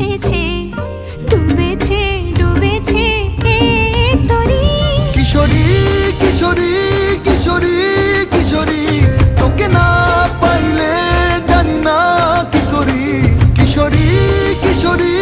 এসেছে ডুবেছে ডুবেছে তরি কিশোরী কিশোরী কিশোরী কিশোরী, তোকে না পাইলে জানি না কি করি। কিশোরী কিশোরী